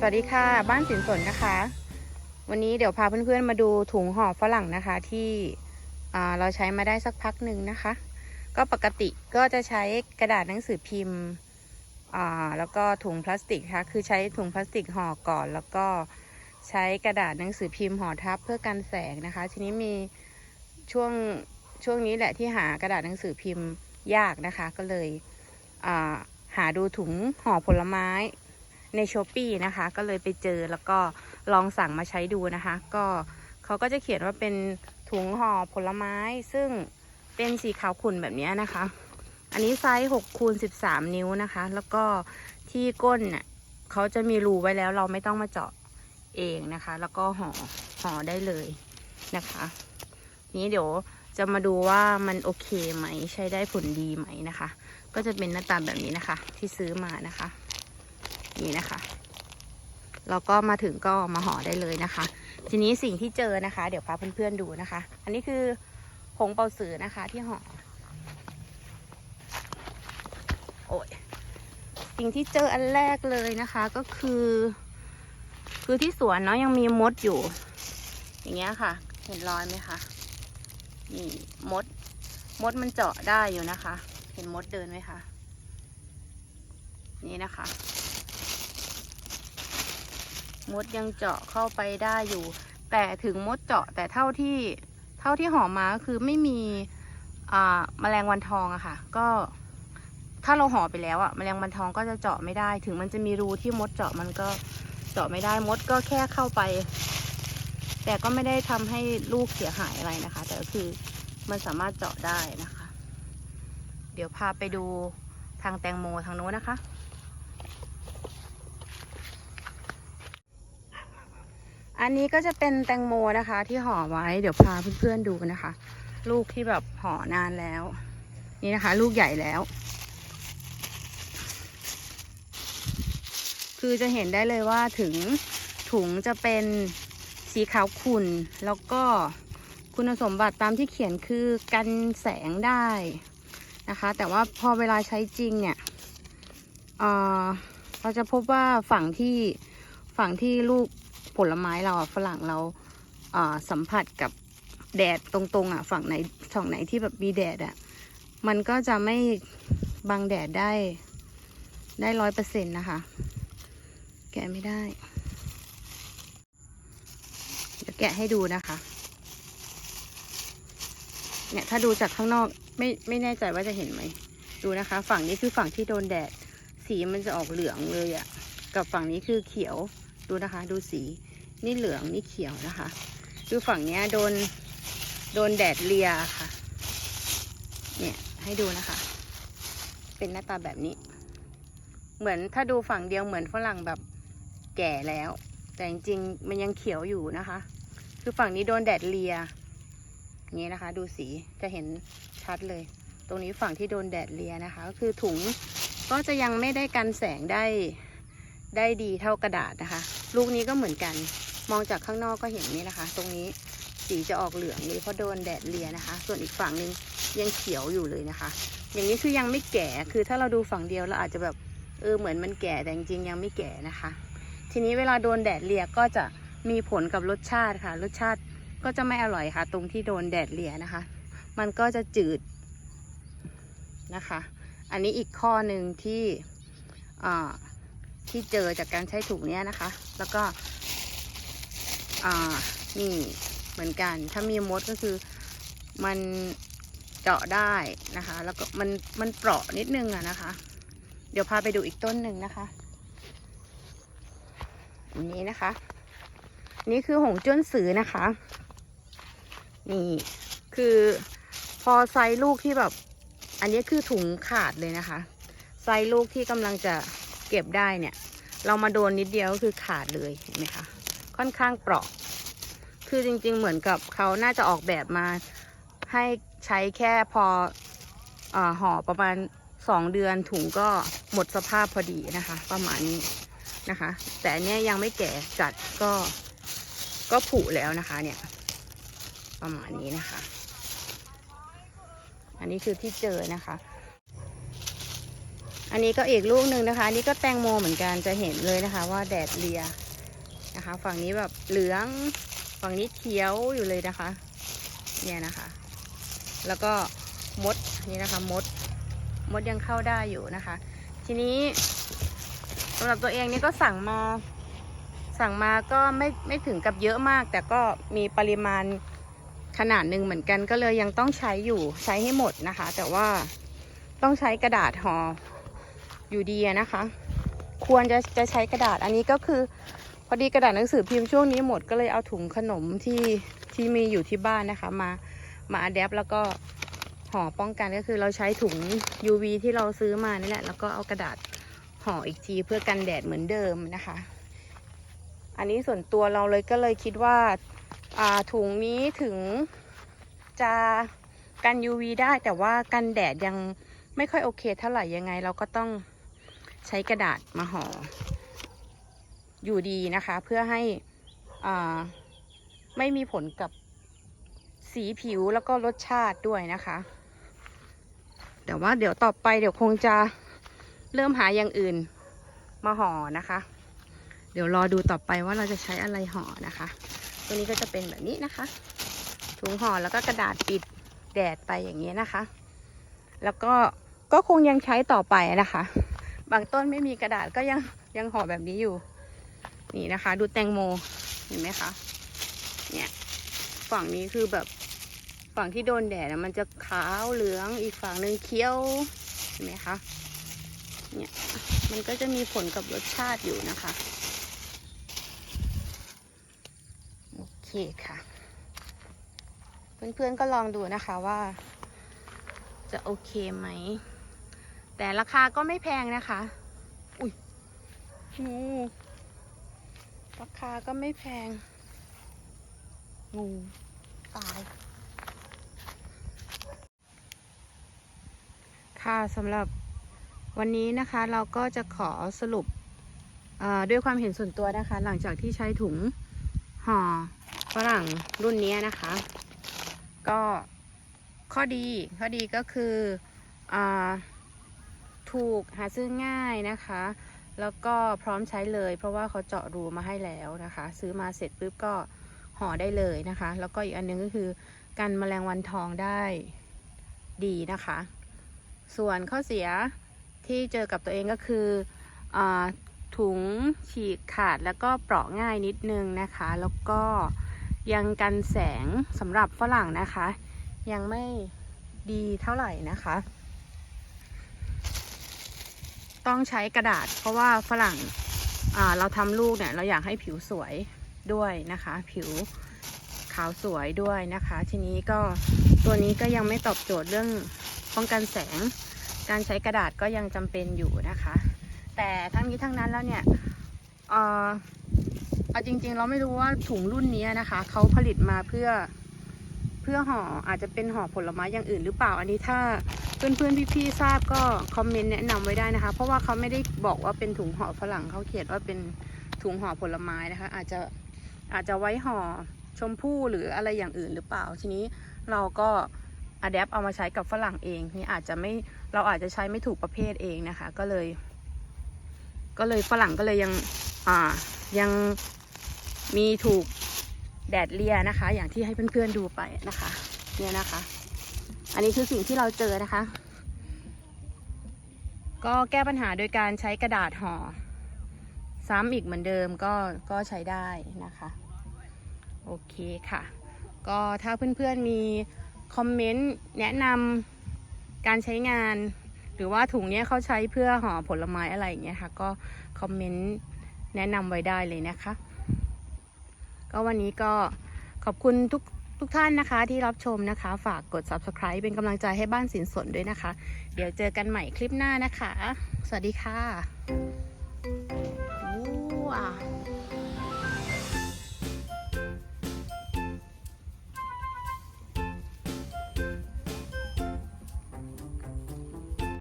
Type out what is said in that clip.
สวัสดีค่ะ บ้านสินสนนะคะ วันนี้เดี๋ยวพาเพื่อนๆมาดูถุงห่อฝรั่งนะคะ ที่เราใช้มาได้สักพักหนึ่งนะคะ ก็ปกติก็จะใช้กระดาษหนังสือพิมพ์แล้วก็ถุงพลาสติกค่ะคือใช้ถุงพลาสติกห่อก่อน แล้วก็ใช้กระดาษหนังสือพิมพ์ห่อทับเพื่อกันแสงนะคะ ทีนี้มีช่วงช่วงนี้แหละที่หากระดาษหนังสือพิมพ์ยากนะคะ ก็เลยหาดูถุงห่อผลไม้ ในช้อปปีนะคะ ก็เลยไปเจอแล้วก็ลองสั่งมาใช้ดูนะคะ ก็เขาก็จะเขียนว่าเป็นถุงห่อผลไม้ ซึ่งเป็นสีขาวขุ่นแบบนี้นะคะ อันนี้ไซส์6คูณ13 นิ้วนะคะ แล้วก็ที่ก้นเน่ยเขาจะมีรูไว้แล้วเราไม่ต้องมาเจาะเองนะคะ แล้วก็ห่อห่อได้เลยนะคะ นี้เดี๋ยวจะมาดูว่ามันโอเคไหมใช้ได้ผลดีไหมนะคะ ก็จะเป็นหน้าตาแบบนี้นะคะ ที่ซื้อมานะคะ นี่นะคะแล้วก็มาถึงก็มาห่อได้เลยนะคะ ทีนี้สิ่งที่เจอนะคะ เดี๋ยวพาเพื่อนๆดูนะคะ อันนี้คือผงเป่าสือนะคะที่ห่อโอ้ยสิ่งที่เจออันแรกเลยนะคะก็คือ คือที่สวนเนาะยังมีมดอยู่ อย่างเงี้ยค่ะ เห็นรอยไหมคะนี่มด มดมันเจาะได้อยู่นะคะ เห็นมดเดินไหมคะนี่นะคะ มดยังเจาะเข้าไปได้อยู่ แต่ถึงมดเจาะแต่เท่าที่เท่าที่หอมมาก็คือไม่มีแมลงวันทองอะค่ะ ก็ถ้าเราห่อไปแล้วอะแมลงวันทองก็จะเจาะไม่ได้ ถึงมันจะมีรูที่มดเจาะมันก็เจาะไม่ได้มดก็แค่เข้าไป แต่ก็ไม่ได้ทำให้ลูกเสียหายอะไรนะคะ แต่ก็คือมันสามารถเจาะได้นะคะ เดี๋ยวพาไปดูทางแตงโมทางโน้นนะคะ อันนี้ก็จะเป็นแตงโมนะคะ ที่ห่อไว้เดี๋ยวพาเพื่อนๆดูกันนะคะ ลูกที่แบบห่อนานแล้ว นี่นะคะ ลูกใหญ่แล้ว คือจะเห็นได้เลยว่าถึงถุงจะเป็นสีขาวขุ่นแล้วก็คุณสมบัติตามที่เขียนคือกันแสงได้นะคะ แต่ว่าพอเวลาใช้จริงเนี่ยเเราจะพบว่าฝั่งที่ฝั่งที่ลูก ผลไม้เราอะฝรั่งเราอ่าสัมผัสกับแดดตรงๆอะฝั่งไหนฝั่งไหนที่แบบมีแดดอะมันก็จะไม่บังแดดได้ได้ร้อยเปอร์เซ็นต์นะคะ แกะไม่ได้ เดี๋ยวแกะให้ดูนะคะ เนี่ยถ้าดูจากข้างนอกไม่ไม่แน่ใจว่าจะเห็นไหม ดูนะคะ ฝั่งนี้คือฝั่งที่โดนแดด สีมันจะออกเหลืองเลยอะ่ะ กับฝั่งนี้คือเขียว ดูนะคะ ดูสี นี่เหลืองนี่เขียวนะคะดูฝั่งนี้โดนโดนแดดเลียค่ะ เนี่ยให้ดูนะคะ เป็นหน้าตาแบบนี้ เหมือนถ้าดูฝั่งเดียวเหมือนฝรั่งแบบแก่แล้ว แต่จริงๆมันยังเขียวอยู่นะคะ คือฝั่งนี้โดนแดดเลียอย่างนี้นะคะ ดูสีจะเห็นชัดเลย ตรงนี้ฝั่งที่โดนแดดเลียนะคะ ก็คือถุงก็จะยังไม่ได้กันแสงได้ได้ดีเท่ากระดาษนะคะ ลูกนี้ก็เหมือนกัน มองจากข้างนอกก็เห็นนี่นะคะ ตรงนี้สีจะออกเหลืองเลยเพราะโดนแดดเลียนะคะ ส่วนอีกฝั่งนึงยังเขียวอยู่เลยนะคะ อย่างนี้คือยังไม่แก่คือถ้าเราดูฝั่งเดียวเราอาจจะแบบเออเหมือนมันแก่แต่จริงๆยังไม่แก่นะคะ ทีนี้เวลาโดนแดดเลียก็จะมีผลกับรสชาติค่ะ รสชาติก็จะไม่อร่อยค่ะ ตรงที่โดนแดดเลียนะคะ มันก็จะจืดนะคะ อันนี้อีกข้อหนึ่งที่อ่าที่เจอจากการใช้ถุงเนี้ยนะคะ แล้วก็ อ่านี่เหมือนกัน ถ้ามีมดก็คือมันเจาะได้นะคะ แล้วก็มันมันเปราะนิดนึงอะนะคะ เดี๋ยวพาไปดูอีกต้นหนึ่งนะคะอันนี้นะคะ นี่คือหงจุ้นสือนะคะ นี่คือพอไซส์ลูกที่แบบ อันนี้คือถุงขาดเลยนะคะ ไซส์ลูกที่กำลังจะเก็บได้เนี่ย เรามาโดนนิดเดียวก็คือขาดเลยเห็นไหมคะ ค่อนข้างเปราะ คือจริง ๆ เหมือนกับเขาน่าจะออกแบบมา ให้ใช้แค่พออห่อประมาณสองเดือนถุงก็หมดสภาพพอดีนะคะ ประมาณนี้นะคะ แต่เนี้ยยังไม่แก่จัดก็ก็ผุแล้วนะคะ เนี่ย ประมาณนี้นะคะ อันนี้คือที่เจอนะคะ อันนี้ก็อีกลูกหนึ่งนะคะ อันนี้ก็แตงโมเหมือนกันจะเห็นเลยนะคะ ว่าแดดเลีย นะคะ ฝั่งนี้แบบเหลือง ฝั่งนี้เขียวอยู่เลยนะคะ เนี่ยนะคะ แล้วก็มดนี่นะคะมด มดยังเข้าได้อยู่นะคะ ทีนี้สำหรับตัวเองนี่ก็สั่งมา สั่งมาก็ไม่ไม่ถึงกับเยอะมาก แต่ก็มีปริมาณขนาดหนึ่งเหมือนกันก็เลยยังต้องใช้อยู่ใช้ให้หมดนะคะ แต่ว่าต้องใช้กระดาษห่ออยู่ดีนะคะ ควรจะจะใช้กระดาษอันนี้ก็คือ พอดีกระดาษหนังสือพิมพ์ช่วงนี้หมดก็เลยเอาถุงขนมที่ที่มีอยู่ที่บ้านนะคะมามาอัดแอปแล้วก็ห่อป้องกันก็คือเราใช้ถุง UV ที่เราซื้อมานี่แหละ แล้วก็เอากระดาษห่ออีกทีเพื่อกันแดดเหมือนเดิมนะคะ อันนี้ส่วนตัวเราเลยก็เลยคิดว่าอ่าถุงนี้ถึงจะกัน UV ได้แต่ว่ากันแดดยังไม่ค่อยโอเคเท่าไหร่ยังไง เราก็ต้องใช้กระดาษมาห่อ อยู่ดีนะคะ เพื่อให้อ่าไม่มีผลกับสีผิวแล้วก็รสชาติด้วยนะคะ แต่ว่าเดี๋ยวต่อไปเดี๋ยวคงจะเริ่มหาอย่างอื่นมาห่อนะคะ เดี๋ยวรอดูต่อไปว่าเราจะใช้อะไรห่อนะคะ ตัวนี้ก็จะเป็นแบบนี้นะคะ ถุงห่อแล้วก็กระดาษปิดแดดไปอย่างนี้นะคะ แล้วก็ก็คงยังใช้ต่อไปนะคะ บางต้นไม่มีกระดาษก็ยังยังห่อแบบนี้อยู่ นี่นะคะ ดูแตงโมเห็นไหมคะเนี่ยฝั่งนี้คือแบบฝั่งที่โดนแดดอะมันจะขาวเหลืองอีกฝั่งหนึ่งเขียวเห็นไหมคะเนี่ยมันก็จะมีผลกับรสชาติอยู่นะคะโอเคค่ะ เพื่อนๆก็ลองดูนะคะว่า จะโอเคไหม แต่ราคาก็ไม่แพงนะคะ อุ้ยงู ราคาก็ไม่แพง งู ตาย ค่ะสำหรับวันนี้นะคะเราก็จะขอสรุปด้วยความเห็นส่วนตัวนะคะ หลังจากที่ใช้ถุงห่อฝรั่งรุ่นนี้นะคะ ก็ข้อดีข้อดีก็คืออถูกหาซื้อง่ายนะคะ แล้วก็พร้อมใช้เลย เพราะว่าเขาเจาะรูมาให้แล้วนะคะ ซื้อมาเสร็จปุ๊บก็ห่อได้เลยนะคะ แล้วก็อีกอันนึงก็คือกันแมลงวันทองได้ดีนะคะ ส่วนข้อเสียที่เจอกับตัวเองก็คืออถุงฉีกขาดแล้วก็เปราะง่ายนิดนึงนะคะ แล้วก็ยังกันแสงสำหรับฝรั่งนะคะ ยังไม่ดีเท่าไหร่นะคะ ต้องใช้กระดาษ เพราะว่าฝรั่งเราทำลูกเนี่ยเราอยากให้ผิวสวยด้วยนะคะ ผิวขาวสวยด้วยนะคะ ทีนี้ก็ตัวนี้ก็ยังไม่ตอบโจทย์เรื่องป้องกันแสง การใช้กระดาษก็ยังจำเป็นอยู่นะคะ แต่ทั้งนี้ทั้งนั้นแล้วเนี่ยเออเอาจริงๆ เราไม่รู้ว่าถุงรุ่นนี้นะคะเขาผลิตมาเพื่อเพื่อห่ออาจจะเป็นห่อผลไม้อย่างอื่นหรือเปล่า อันนี้ถ้า เพื่อนๆพี่ๆทราบก็คอมเมนต์แนะนำไว้ได้นะคะ เพราะว่าเขาไม่ได้บอกว่าเป็นถุงห่อฝรั่งเขาเขียนว่าเป็นถุงห่อผลไม้นะคะ อาจจะอาจจะไว้ห่อชมพู่หรืออะไรอย่างอื่นหรือเปล่า ทีนี้เราก็อัดแอปเอามาใช้กับฝรั่งเองนี่อาจจะไม่เราอาจจะใช้ไม่ถูกประเภทเองนะคะ ก็เลย ก็เลยฝรั่งก็เลยยังอ่ายังมีถูกแดดเลียนะคะ อย่างที่ให้เพื่อนๆดูไปนะคะ เนี่ยนะคะ อันนี้คือสิ่งที่เราเจอนะคะ ก็แก้ปัญหาโดยการใช้กระดาษห่อ ซ้ำอีกเหมือนเดิมก็ก็ใช้ได้นะคะ โอเคค่ะ ก็ถ้าเพื่อนๆมีคอมเมนต์แนะนำการใช้งาน หรือว่าถุงเนี้ยเขาใช้เพื่อห่อผลไม้อะไรอย่างเงี้ยค่ะก็คอมเมนต์แนะนำไว้ได้เลยนะคะ ก็วันนี้ก็ขอบคุณทุก ทุกท่านนะคะที่รับชมนะคะ ฝากกด subscribe เป็นกำลังใจให้บ้านสินสนด้วยนะคะ เดี๋ยวเจอกันใหม่คลิปหน้านะคะ สวัสดีค่ะว้า